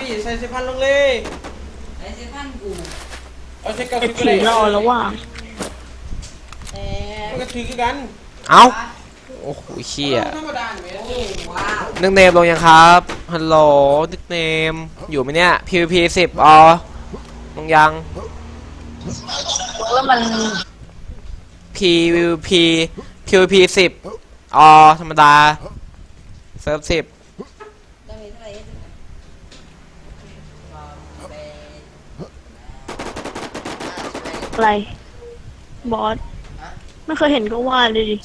พี่ใส่เสื้อพันลงเลยไอ้เซฟันกูเอาใส่เก้าไอ้สิบก็ผีได้รอแล้วว่ะแต่มันก็ถือคือกันเอ้า โอ้โหเชี่ยธรรมดาเนี่ยโอ้ว้าวนึกเนมลงยังครับ ฮัลโหลนึกเนม อยู่ไหมเนี่ย PVP สิบอ๋อลงยัง แล้วมัน PVP PVP สิบอ๋อธรรมดา เซิร์ฟสิบ ต้องมีเท่าไหร่เอะไร บอส ไม่เคยเห็นก็ว่าเลยดิ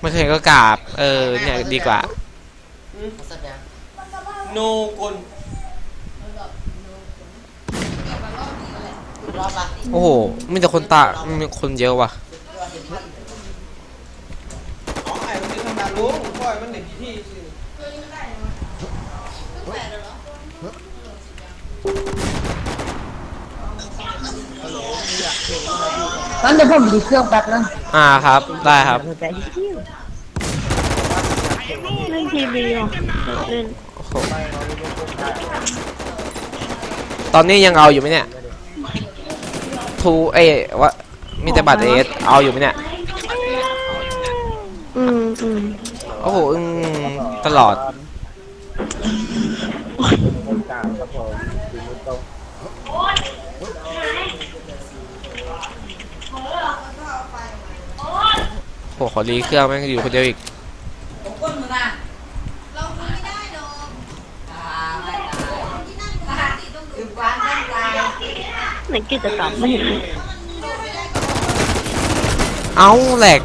ไม่เคยก็กราบ เออ เนี่ยดีกว่าสัญญาโนกลรอบละโอ้โหมีแต่คนตามีคนเยอะว่ะ อ๋อไอ้มันเป็นธรรมดาลุงพ่อยมันเด็กที่สิ งั้นเดี๋ยวผมดีเครื่องแป๊บนึงอ่าครับ ได้ครับ เล่นทีวีอะเล่นโอ้โหตอนนี้ยังเอาอยู่ไหมเนี่ย ทูเอ้ยวะมีแต่บัตรเอสเอาอยู่ไหมเนี่ย อืมอืมโอ้โหอึ้งตลอด หขอรีเครื่องแม่งอยู่คนเดียวอีกผมก้นมึงนะเราไม่ได้ดอกตายไม่ตายคือความตั้งใจในกิจกรรมไม่เห็นเลยเอ้าแหลก